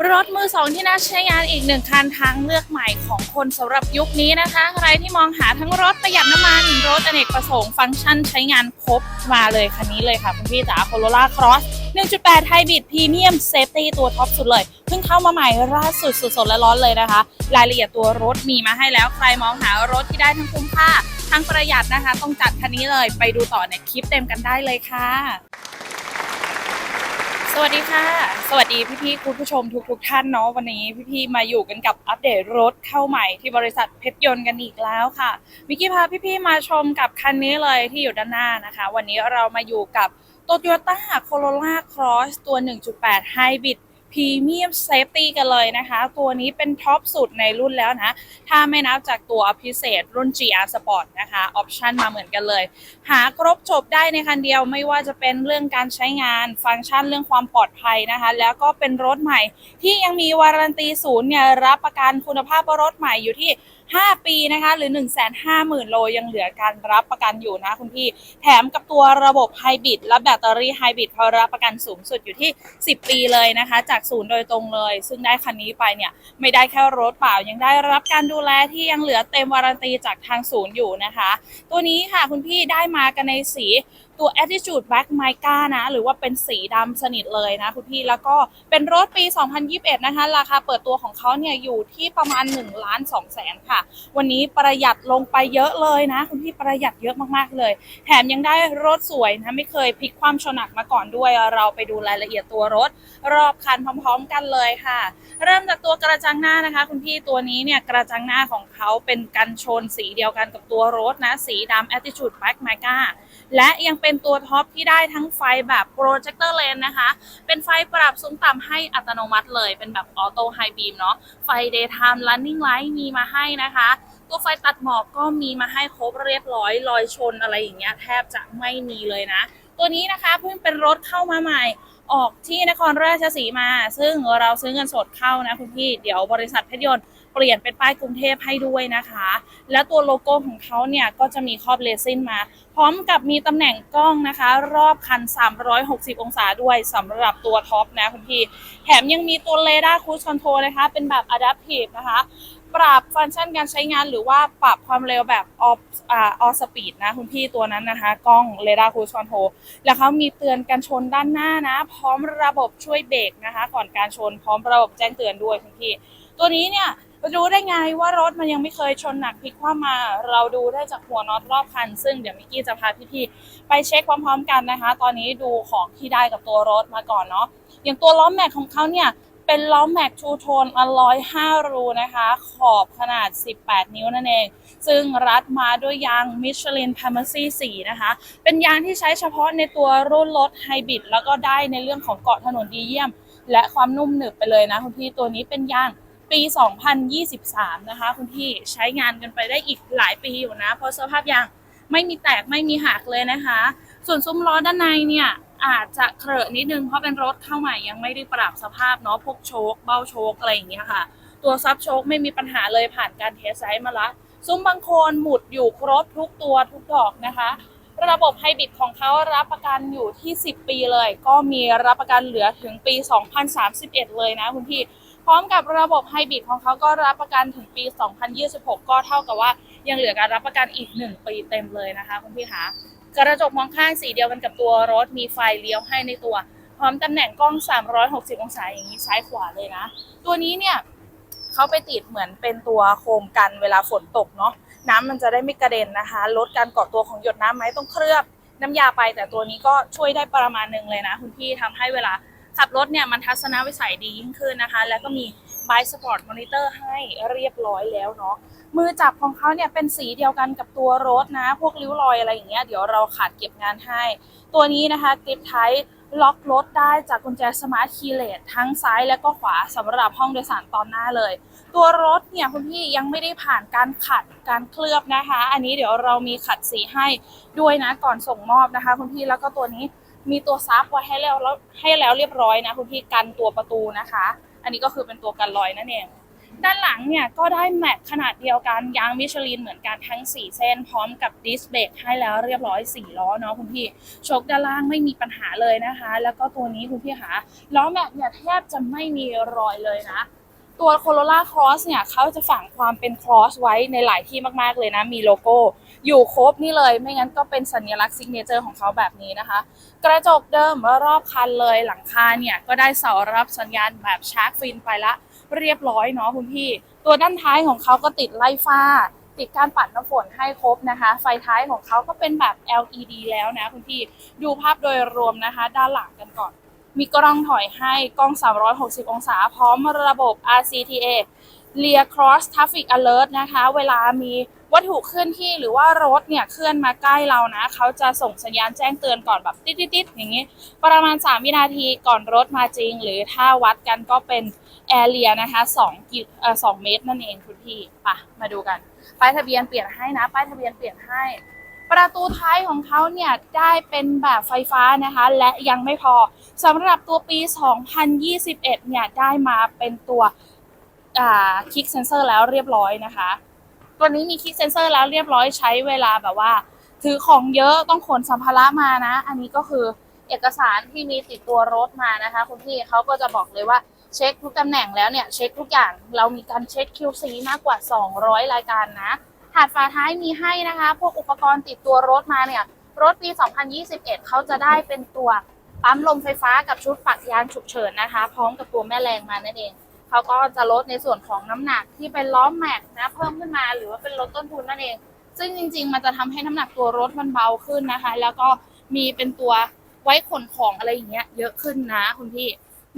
รถมือสองที่น่าใช้งานอีกหนึ่งคันทางเลือกใหม่ของคนสำหรับยุคนี้นะคะ ใครที่มองหาทั้งรถประหยัดน้ำมันรถอเนกประสงค์ฟังก์ชันใช้งานครบมาเลยคันนี้เลยค่ะคุณพี่จ๋า Corolla Cross 1.8 Hybrid Premium Safety ตัวท็อปสุดเลย เพิ่งเข้ามาใหม่ล่าสุดสดๆและร้อนเลยนะคะ รายละเอียดตัวรถมีมาให้แล้วใครมองหารถที่ได้ทั้งคุ้มค่า ทั้งประหยัดนะคะ ต้องจัดคันนี้เลยไปดูต่อในคลิปเต็มกันได้เลยค่ะ สวัสดีค่ะ สวัสดีพี่ๆคุณผู้ชมทุกๆท่านเนาะวันนี้พี่ๆมาอยู่กันกับอัปเดตรถเข้าใหม่ที่บริษัทเพชรยนต์กันอีกแล้วค่ะมิกกี้พาพี่ๆมาชมกับคันนี้เลยที่อยู่ด้านหน้านะคะ วันนี้เรามาอยู่กับโตโยต้าโคโรล่าครอสตัว 1.8 Hybrid พรีเมียมเซฟตี้กันเลยนะคะ ตัวนี้เป็นท็อปสุดในรุ่นแล้วนะ ถ้าไม่นับจากตัวพิเศษรุ่น GR Sport นะคะออปชันมาเหมือนกันเลย หาครบจบได้ในคันเดียวไม่ว่าจะเป็นเรื่องการใช้งาน ฟังก์ชันเรื่องความปลอดภัยนะคะ แล้วก็เป็นรถใหม่ที่ยังมีวารันตีศูนย์เนี่ยรับประกันคุณภาพรถใหม่อยู่ที่ 5 ปีนะคะหรือ 1 5 0 0 0 0 โลยังเหลือการรับประกันอยู่นะคุณพี่ แถมกับตัวระบบไฮบริดและแบตเตอรี่ไฮบริดเขารับประกันสูงสุดอยู่ที่ 10 ปีเลยนะคะ จากศูนย์โดยตรงเลย ซึ่งได้คันนี้ไปเนี่ยไม่ได้แค่รถเปล่ายังได้รับการดูแลที่ยังเหลือเต็มวารันตีจากทางศูนย์อยู่นะคะ ตัวนี้ค่ะคุณพี่ได้มากันในสีตัว Attitude Black Mica นะ หรือว่าเป็นสีดำสนิทเลยนะคุณพี่ แล้วก็เป็นรถปี 2021 นะคะ ราคาเปิดตัวของเขาเนี่ยอยู่ที่ประมาณ1ล้าน2แสนค่ะ วันนี้ประหยัดลงไปเยอะเลยนะ คุณพี่ประหยัดเยอะมากๆเลย แถมยังได้รถสวยนะไม่เคยพลิกความชนหนักมาก่อนด้วย เราไปดูรายละเอียดตัวรถ รอบคันพร้อมๆกันเลยค่ะ เริ่มจากตัวกระจังหน้านะคะ คุณพี่ตัวนี้เนี่ยกระจังหน้าของเขาเป็นกันชนสีเดียวกันกับตัวรถนะ สีดำ Attitude Black Mica และยังเป็นตัวท็อปที่ได้ทั้งไฟแบบโปรเจคเตอร์เลนนะคะ เป็นไฟปรับสูงต่ำให้อัตโนมัติเลย เป็นแบบออโต้ไฮบีมเนาะ ไฟเดย์ไทม์ลันนิ่งไลท์มีมาให้นะคะ ตัวไฟตัดหมอกก็มีมาให้ครบเรียบร้อยรอยชนอะไรอย่างเงี้ยแทบจะไม่มีเลยนะ ตัวนี้นะคะเพิ่งเป็นรถเข้ามาใหม่ ออกที่นครราชสีมา ซึ่งเราซื้อเงินสดเข้านะคุณพี่ เดี๋ยวบริษัทเพชรยนต์เปลี่ยนเป็นป้ายกรุงเทพให้ด้วยนะคะ และตัวโลโก้ของเขาเนี่ยก็จะมีครอบเลซินมา พร้อมกับมีตำแหน่งกล้องนะคะ รอบคัน 360 องศาด้วยสำหรับตัวท็อปนะคุณพี่ แถมยังมีตัวเรดาร์คูสคอนโทรนะคะ เป็นแบบ Adaptive นะคะ ปรับฟังก์ชันการใช้งานหรือว่าปรับความเร็วแบบออฟออสปีดนะคุณพี่ตัวนั้นนะคะ กล้องเรดาร์คูสคอนโทรแล้วเขามีเตือนการชนด้านหน้านะ พร้อมระบบช่วยเบรกนะคะ ก่อนการชนพร้อมระบบแจ้งเตือนด้วยคุณพี่ ตัวนี้เนี่ยรู้ได้ไงว่ารถมันยังไม่เคยชนหนักพลิกคว่ำมา เราดูได้จากหัวน็อตรอบคัน ซึ่งเดี๋ยวมิกกี้จะพาพี่ๆไปเช็คพร้อมๆกันนะคะ ตอนนี้ดูของที่ได้กับตัวรถมาก่อนเนาะอย่างตัวล้อแม็กของเขาเนี่ย เป็นล้อแม็กทูโทนอลลอย 5 รูนะคะ ขอบขนาด 18 นิ้วนั่นเอง ซึ่งรัดมาด้วยยางมิชลินพาร์มซี่4นะคะ เป็นยางที่ใช้เฉพาะในตัวรุ่นรถไฮบริดแล้วก็ได้ในเรื่องของเกาะถนนดีเยี่ยม และความนุ่มหนึบไปเลยนะคุณพี่ตัวนี้เป็นยางปี 2023 นะคะ คุณพี่ใช้งานกันไปได้อีกหลายปีอยู่นะ เพราะสภาพยางไม่มีแตกไม่มีหักเลยนะคะ ส่วนซุ้มล้อด้านในเนี่ย อาจจะเครอะนิดนึงเพราะเป็นรถเข้าใหม่ยังไม่ได้ปรับสภาพเนาะพวกโชคเบ้าโชคอะไรอย่างเงี้ยค่ะ ตัวซับโชคไม่มีปัญหาเลยผ่านการเทสไซส์มาละซุ้มบางโคนหมุดอยู่ครบทุกตัวทุกดอกนะคะ ระบบไฮบริดของเขารับประกันอยู่ที่ 10 ปีเลย ก็มีรับประกันเหลือถึงปี 2031 เลยนะคุณพี่พร้อมกับระบบไฮบริดของเขาก็รับประกันถึงปี 2026 ก็เท่ากับว่ายังเหลือการรับประกันอีก 1 ปีเต็มเลยนะคะคุณพี่คะ กระจกมองข้างสีเดียวกันกับตัวรถมีไฟเลี้ยวให้ในตัว พร้อมตำแหน่งกล้อง 360 องศาอย่างนี้ซ้ายขวาเลยนะ ตัวนี้เนี่ยเขาไปติดเหมือนเป็นตัวโคมกันเวลาฝนตกเนาะน้ำมันจะได้ไม่กระเด็นนะคะ ลดการเกาะตัวของหยดน้ำไหมต้องเคลือบน้ำยาไป แต่ตัวนี้ก็ช่วยได้ประมาณหนึ่งเลยนะ คุณพี่ทำให้เวลาขับรถเนี่ยมันทัศนวิสัยดียิ่งขึ้นนะคะ แล้วก็มี b i Sport Monitor ให้เรียบร้อยแล้วเนาะมือจับของเขาเนี่ยเป็นสีเดียวกันกับตัวรถนะ พวกริ้วรอยอะไรอย่างเงี้ยเดี๋ยวเราขาดเก็บงานให้ ตัวนี้นะคะกริปไทล็อกรถได้จากกุญแจสมาร์ทคีย์เลสทั้งซ้ายและก็ขวาสำหรับห้องโดยสารตอนหน้าเลย ตัวรถเนี่ยคุณพี่ยังไม่ได้ผ่านการขัดการเคลือบนะคะ อันนี้เดี๋ยวเรามีขัดสีให้ด้วยนะก่อนส่งมอบนะคะ คุณพี่แล้วก็ตัวนี้มีตัวซับไว้ให้แล้วแล้วให้แล้วเรียบร้อยนะคุณพี่กันตัวประตูนะคะ อันนี้ก็คือเป็นตัวกันรอยนั่นเอง ด้านหลังเนี่ยก็ได้แม็กขนาดเดียวกันยางมิชลินเหมือนกันทั้ง 4 เส้น พร้อมกับดิสเบรกให้แล้วเรียบร้อย 4 ล้อเนาะคุณพี่โชคด้านล่างไม่มีปัญหาเลยนะคะ แล้วก็ตัวนี้คุณพี่คะล้อแม็กเนี่ยแทบจะไม่มีรอยเลยนะ ตัว Corolla Cross เนี่ยเขาจะฝังความเป็น Cross ไว้ในหลายที่มากๆเลยนะ มีโลโก้ อยู่ครบนี่เลย ไม่งั้นก็เป็นสัญลักษณ์ซิกเนเจอร์ของเขาแบบนี้นะคะ กระจกเดิมรอบคันเลยหลังคาเนี่ย ก็ได้เสารับสัญญาณแบบชาร์กฟินไปละเรียบร้อยเนาะคุณพี่ ตัวด้านท้ายของเขาก็ติดไล่ฟ้า ติดการปัดน้ำฝนให้ครบนะคะ ไฟท้ายของเขาก็เป็นแบบ LED แล้วนะคุณพี่ ดูภาพโดยรวมนะคะ ด้านหลังกันก่อน มีกล้องถอยให้กล้อง 360 องศา พร้อมระบบ RCTA Rear Cross Traffic Alert นะคะ เวลามีวัตถุเคลื่อนที่หรือว่ารถเนี่ยเคลื่อนมาใกล้เรานะ เขาจะส่งสัญญาณแจ้งเตือนก่อนแบบติดๆๆอย่างนี้ ประมาณ 3 วินาทีก่อนรถมาจริง หรือถ้าวัดกันก็เป็นแอเรียนะคะ2กิเอ่อ2เมตรนั่นเองคุณพี่ปะมาดูกัน ป้ายทะเบียนเปลี่ยนให้นะ ป้ายทะเบียนเปลี่ยนให้ ประตูท้ายของเขาเนี่ยได้เป็นแบบไฟฟ้านะคะ และยังไม่พอสำหรับตัวปี 2021 เนี่ยได้มาเป็นตัวคลิกเซนเซอร์แล้วเรียบร้อยนะคะ ตัวนี้มีคลิกเซนเซอร์แล้วเรียบร้อยใช้เวลาแบบว่า ถือของเยอะต้องขนสัมภาระมานะ อันนี้ก็คือเอกสารที่มีติดตัวรถมานะคะคุณพี่เขาก็จะบอกเลยว่าเช็คทุกตำแหน่งแล้วเนี่ยเช็คทุกอย่างเรามีการเช็ค QC มากกว่า 200 รายการนะ ถาดฝาท้ายมีให้นะคะ พวกอุปกรณ์ติดตัวรถมาเนี่ย รถปี 2021 เขาจะได้เป็นตัวปั๊มลมไฟฟ้ากับชุดปักยางฉุกเฉินนะคะ พร้อมกับตัวแม่แรงมานั่นเอง เขาก็จะลดในส่วนของน้ำหนักที่เป็นล้อมแม็กนะเพิ่มขึ้นมาหรือว่าเป็นลดต้นทุนนั่นเอง ซึ่งจริง ๆ มันจะทำให้น้ำหนักตัวรถมันเบาขึ้นนะคะ แล้วก็มีเป็นตัวไว้ขนของอะไรอย่างเงี้ยเยอะขึ้นนะคุณพี่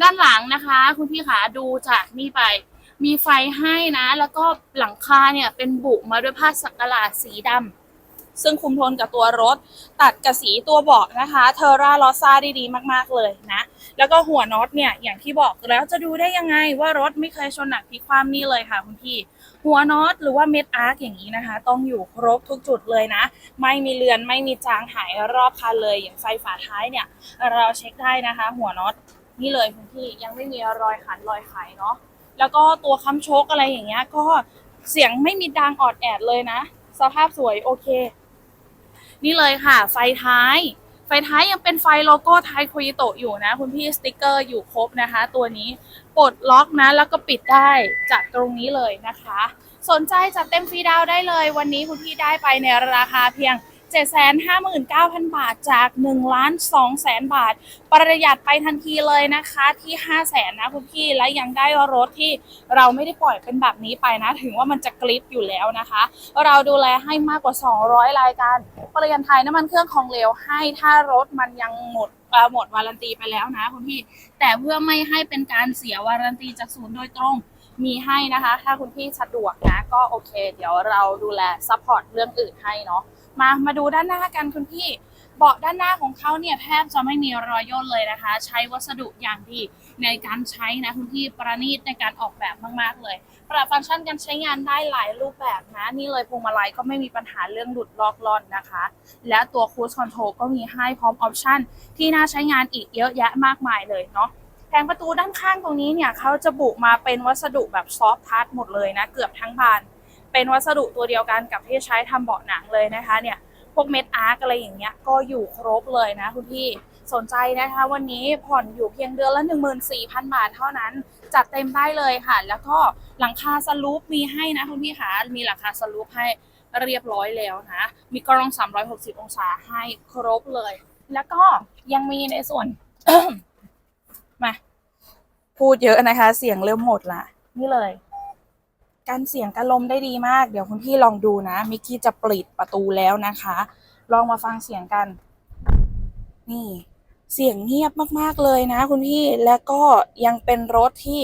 ด้านหลังนะคะ คุณพี่ขาดูจากนี่ไป มีไฟให้นะ แล้วก็หลังคาเนี่ยเป็นบุมาด้วยผ้าสักหลาดสีดำซึ่งคุมโทนกับตัวรถ ตัดกับสีตัวเบาะนะคะ เทอร่าลอซ่าได้ดีมากๆเลยนะ แล้วก็หัวน็อตเนี่ยอย่างที่บอกแล้วจะดูได้ยังไงว่ารถไม่เคยชนหนักพลิกคว่ำนี่เลยค่ะคุณพี่หัวน็อตหรือว่าเม็ดอาร์คอย่างนี้นะคะ ต้องอยู่ครบทุกจุดเลยนะ ไม่มีเลือนไม่มีจางหายรอบคันเลย อย่างไฟฝาท้ายเนี่ย เราเช็คได้นะคะ หัวน็อตนี่เลยคุณพี่ยังไม่มีรอยขันรอยไขเนาะ แล้วก็ตัวค้ำโชคอะไรอย่างเงี้ย ก็เสียงไม่มีดังออดแอดเลยนะ สภาพสวยโอเค นี่เลยค่ะ ไฟท้าย ไฟท้ายยังเป็นไฟโลโก้ไทยคุยโตะอยู่นะ คุณพี่สติกเกอร์อยู่ครบนะคะ ตัวนี้ปลดล็อกนะ แล้วก็ปิดได้จากตรงนี้เลยนะคะ สนใจจัดเต็มฟรีดาวได้เลย วันนี้คุณพี่ได้ไปในราคาเพียง 759,000 บาทจาก1ล้าน2แสนบาท ประหยัดไปทันทีเลยนะคะที่ 5 0 0แสนนะคุณพี่ และยังได้รถที่เราไม่ได้ปล่อยเป็นแบบนี้ไปนะ ถึงว่ามันจะกริปอยู่แล้วนะคะ เราดูแลให้มากกว่า 200 รายการ ประยัดไทยน้ำมันเครื่องของเหลวให้ถ้ารถมันยังหมดหมดวารันตีไปแล้วนะคุณพี่ แต่เพื่อไม่ให้เป็นการเสียวารันตีจากศูนย์โดยตรงมีให้นะคะ ถ้าคุณพี่สะดวกนะ ก็โอเค เดี๋ยวเราดูแลซัพพอร์ตเรื่องอื่นให้เนาะ มามาดูด้านหน้ากันคุณพี่เบาะด้านหน้าของเขาเนี่ยแทบจะไม่มีรอยย่นเลยนะคะ ใช้วัสดุอย่างดีในการใช้นะคุณพี่ประณีตในการออกแบบมาก ๆ เลย ปรับฟังก์ชันการใช้งานได้หลายรูปแบบนะ นี่เลยพวงมาลัยก็ไม่มีปัญหาเรื่องหลุดล็อกล่อนนะคะ และตัวคู i คอนโทรลก็มีให้พร้อมออปชันที่น่าใช้งานอีกเยอะแยะมากมายเลยเนาะแผงประตูด้านข้างตรงนี้เนี่ยเขาจะบุมาเป็นวัสดุแบบซอฟทัชหมดเลยนะ เกือบทั้งบาน เป็นวัสดุตัวเดียวกันกับที่ใช้ทำเบาะหนังเลยนะคะเนี่ยพวกเม็ดอาร์กอะไรอย่างเงี้ยก็อยู่ครบเลยนะคุณพี่สนใจนะคะ วันนี้ผ่อนอยู่เพียงเดือนละ 14,000 บาทเท่านั้น จัดเต็มได้เลยค่ะ แล้วก็หลังคาสลูปมีให้นะคุณพี่คะมีหลังคาสลูปให้เรียบร้อยแล้วนะ มีกล้อง 360 องศาให้ครบเลย แล้วก็ยังมีในส่วน มา พูดเยอะนะคะ เสียงเริ่มหมดละนี่เลย การเสียงการลมได้ดีมาก เดี๋ยวคุณพี่ลองดูนะ มิกกี้จะปิดประตูแล้วนะคะ ลองมาฟังเสียงกัน นี่เสียงเงียบมากๆเลยนะ คุณพี่แล้วก็ยังเป็นรถที่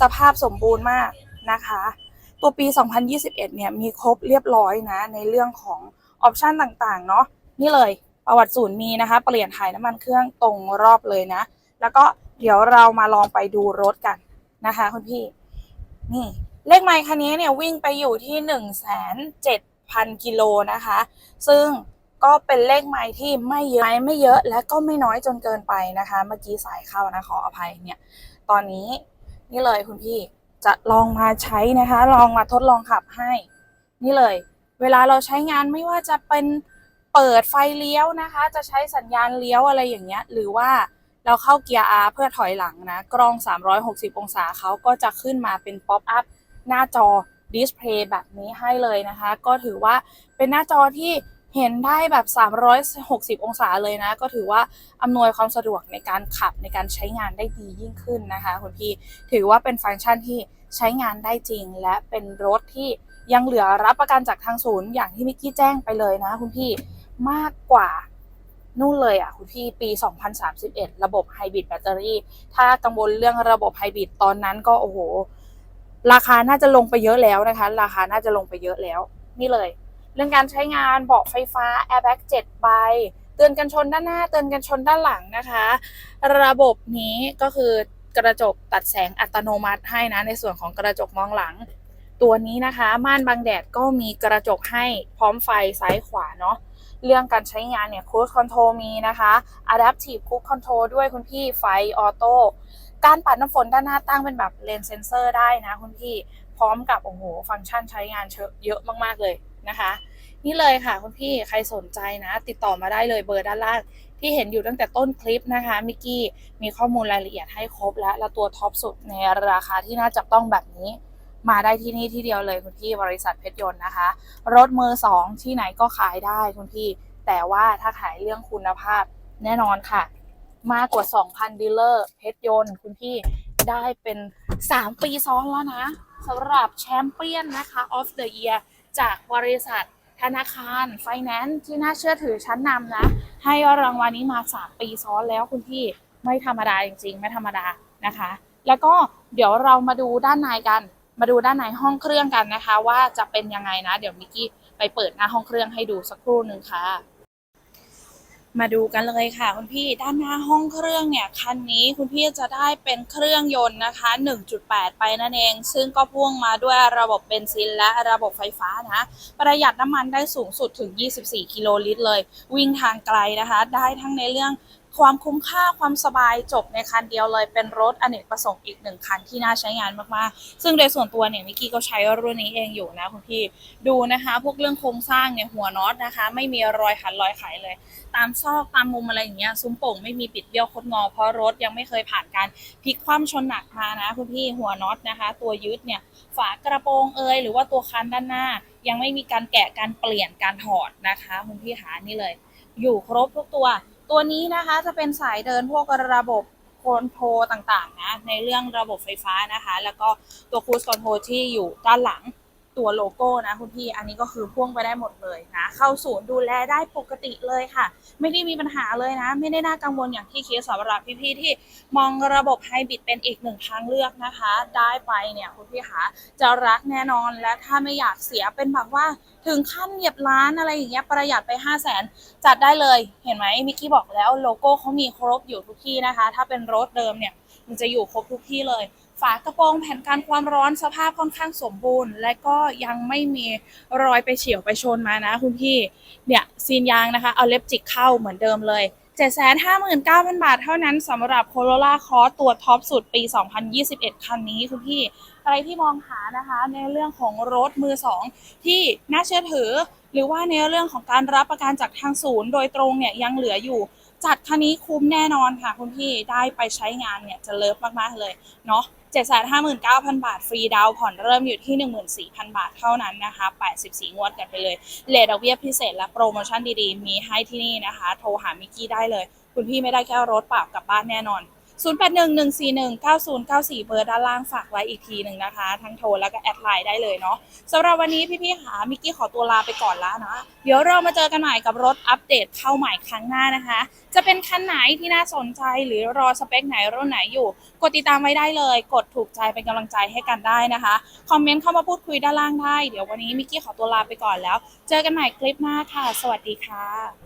สภาพสมบูรณ์มากนะคะ ตัวปี 2021 เนี่ยมีครบเรียบร้อยนะ ในเรื่องของออปชันต่างๆ เนาะนี่เลยประวัติศูนย์มีนะคะ เปลี่ยนถ่ายน้ำมันเครื่องตรงรอบเลยนะ แล้วก็เดี๋ยวเรามาลองไปดูรถกันนะคะ คุณพี่ นี่ เลขไมค์คันนี้เนี่ยวิ่งไปอยู่ที่หนึ่งแสนเจ็ดพันกิโลนะคะ ซึ่งก็เป็นเลขไมค์ที่ไม่เยอะไม่เยอะและก็ไม่น้อยจนเกินไปนะคะ เมื่อกี้สายเข้านะขออภัยเนี่ย ตอนนี้นี่เลยคุณพี่จะลองมาใช้นะคะ ลองมาทดลองขับให้ นี่เลย เวลาเราใช้งานไม่ว่าจะเป็นเปิดไฟเลี้ยวนะคะ จะใช้สัญญาณเลี้ยวอะไรอย่างเงี้ย หรือว่าเราเข้าเกียร์ R เพื่อถอยหลังนะ กล้อง 360 องศาเขาก็จะขึ้นมาเป็นป๊อปอัพ หน้าจอดิสเพลย์แบบนี้ให้เลยนะคะ ก็ถือว่าเป็นหน้าจอที่เห็นได้แบบ 360 องศาเลยนะ ก็ถือว่าอำนวยความสะดวกในการขับในการใช้งานได้ดียิ่งขึ้นนะคะคุณพี่ ถือว่าเป็นฟังก์ชันที่ใช้งานได้จริง และเป็นรถที่ยังเหลือรับประกันจากทางศูนย์อย่างที่มิกกี้แจ้งไปเลยนะคุณพี่มากกว่านู่นเลยอะคุณพี่ปี 2031 ระบบไฮบริดแบตเตอรี่ ถ้ากังวลเรื่องระบบไฮบริดตอนนั้นก็โอ้โห ราคาน่าจะลงไปเยอะแล้วนะคะ ราคาน่าจะลงไปเยอะแล้ว นี่เลย เรื่องการใช้งานเบาะไฟฟ้า airbag 7ใบเตือนกันชนด้านหน้า เตือนกันชนด้านหลังนะคะ ระบบนี้ก็คือกระจกตัดแสงอัตโนมัติให้นะ ในส่วนของกระจกมองหลัง ตัวนี้นะคะ ม่านบังแดดก็มีกระจกให้พร้อมไฟซ้ายขวาเนาะ เรื่องการใช้งานเนี่ย Cruise Control มีนะคะ Adaptive Cruise Control ด้วยคุณพี่ไฟออโต้การปัดน้ำฝนด้านหน้าตั้งเป็นแบบเลนเซนเซอร์ได้นะคุณพี่พร้อมกับโอ้โหฟังก์ชันใช้งานเยอะมากๆเลยนะคะ นี่เลยค่ะคุณพี่ใครสนใจนะ ติดต่อมาได้เลยเบอร์ด้านล่าง ที่เห็นอยู่ตั้งแต่ต้นคลิปนะคะมิกกี้มีข้อมูลรายละเอียดให้ครบแล้วและตัวท็อปสุดในราคาที่น่าจับต้องแบบนี้ มาได้ที่นี่ที่เดียวเลยคุณพี่บริษัทเพชรยนต์นะคะ รถมือสองที่ไหนก็ขายได้คุณพี่ แต่ว่าถ้าขายเรื่องคุณภาพแน่นอนค่ะ มากกว่า 2,000ดีลเลอร์เพชรยนต์คุณพี่ได้เป็น 3 ปีซ้อนแล้วนะสำหรับแชมเปี้ยนนะคะ of the year จากบริษัทธนาคารไฟแนนซ์ที่น่าเชื่อถือชั้นนำนะ ให้รางวัลนี้มา 3 ปีซ้อนแล้วคุณพี่ไม่ธรรมดาจริงๆ ไม่ธรรมดานะคะ แล้วก็เดี๋ยวเรามาดูด้านในกัน มาดูด้านในห้องเครื่องกันนะคะ ว่าจะเป็นยังไงนะ เดี๋ยวมิกกี้ไปเปิดหน้าห้องเครื่องให้ดูสักครู่หนึ่งค่ะ มาดูกันเลยค่ะคุณพี่ด้านหน้าห้องเครื่องเนี่ยคันนี้คุณพี่จะได้เป็นเครื่องยนต์นะคะ 1.8 ไปนั่นเอง ซึ่งก็พ่วงมาด้วยระบบเบนซินและระบบไฟฟ้านะ ประหยัดน้ำมันได้สูงสุดถึง 24 กิโลลิตรเลย วิ่งทางไกลนะคะ ได้ทั้งในเรื่อง ความคุ้มค่าความสบายจบในคันเดียวเลยเป็นรถอเนกประสงค์อีกหนึ่งคันที่น่าใช้งานมากๆ ซึ่งโดยส่วนตัวเนี่ยมิกกี้ก็ใช้รุ่นนี้เองอยู่นะคุณพี่ดูนะคะ พวกเรื่องโครงสร้างเนี่ยหัวน็อตนะคะ ไม่มีรอยขันรอยไขเลย ตามซอกตามมุมอะไรอย่างเงี้ยซุ้มโป่งไม่มีปิดเบี้ยวคดงอ เพราะรถยังไม่เคยผ่านการพลิกคว่ำชนหนักมานะคุณพี่หัวน็อตนะคะ ตัวยึดเนี่ยฝากระโปรงเอยหรือว่าตัวคันด้านหน้า ยังไม่มีการแกะการเปลี่ยนการถอดนะคะคุณพี่หานี่เลย อยู่ครบทุกตัว ตัวนี้นะคะจะเป็นสายเดินพวกระบบคอนโทรลต่างๆนะในเรื่องระบบไฟฟ้านะคะ แล้วก็ตัวคูสคอนโทรลที่อยู่ด้านหลังตัวโลโก้นะคุณพี่ อันนี้ก็คือพ่วงไปได้หมดเลยนะ เข้าศูนย์ดูแลได้ปกติเลยค่ะ ไม่ได้มีปัญหาเลยนะ ไม่ได้น่ากังวลอย่างที่เคิดสำหรับพี่ๆที่มองระบบไฮบริดเป็นอีกหนึ่งทางเลือกนะคะ ได้ไปเนี่ยคุณพี่คะจะรักแน่นอนและถ้าไม่อยากเสียเป็นแบบว่า ถึงขั้นเหยียบล้านอะไรอย่างเงี้ยประหยัดไป5 0 0แสนจัดได้เลยเห็นไหมมิกกี้บอกแล้วโลโก้เขามีครบอยู่ทุกที่นะคะ ถ้าเป็นรถเดิมเนี่ยมันจะอยู่ครบทุกที่เลย ฝากระโปรงแผ่นกันความร้อนสภาพค่อนข้างสมบูรณ์ และก็ยังไม่มีรอยไปเฉียวไปชนมานะคุณพี่เนี่ยซีนยางนะคะเอาเล็บจิกเข้าเหมือนเดิมเลย759,000 บาทเท่านั้นสำหรับ Corolla Cross ตัวท็อปสุดปี 2021 คันนี้คุณพี่ ใครที่มองหานะคะในเรื่องของรถมือสองที่น่าเชื่อถือ หรือว่าในเรื่องของการรับประกันจากทางศูนย์ โดยตรงเนี่ยยังเหลืออยู่ จัดคันนี้คุ้มแน่นอนค่ะคุณพี่ได้ไปใช้งานเนี่ยจะเลิฟมากๆเลยเนาะ759,000 บาท ฟรีดาวผ่อนเริ่มอยู่ที่ 14,000 บาทเท่านั้นนะคะ 84 งวดกันไปเลยเลทดอกเบี้ยพิเศษและโปรโมชั่นดีๆ มีให้ที่นี่นะคะ โทรหามิกกี้ได้เลย คุณพี่ไม่ได้แค่รถเปล่ากลับบ้านแน่นอน 0811419094 เบอร์ด้านล่างฝากไว้อีกทีหนึ่งนะคะ ทั้งโทรแล้วก็แอดไลน์ได้เลยเนาะสำหรับวันนี้พี่ๆค่ะมิกกี้ขอตัวลาไปก่อนแล้วนะ เดี๋ยวเรามาเจอกันใหม่กับรถอัปเดตเข้าใหม่ครั้งหน้านะคะ จะเป็นคันไหนที่น่าสนใจหรือรอสเปคไหนรุ่นไหนอยู่ กดติดตามไว้ได้เลย กดถูกใจเป็นกำลังใจให้กันได้นะคะคอมเมนต์เข้ามาพูดคุยด้านล่างได้ เดี๋ยววันนี้มิกกี้ขอตัวลาไปก่อนแล้ว เจอกันใหม่คลิปหน้าค่ะ สวัสดีค่ะ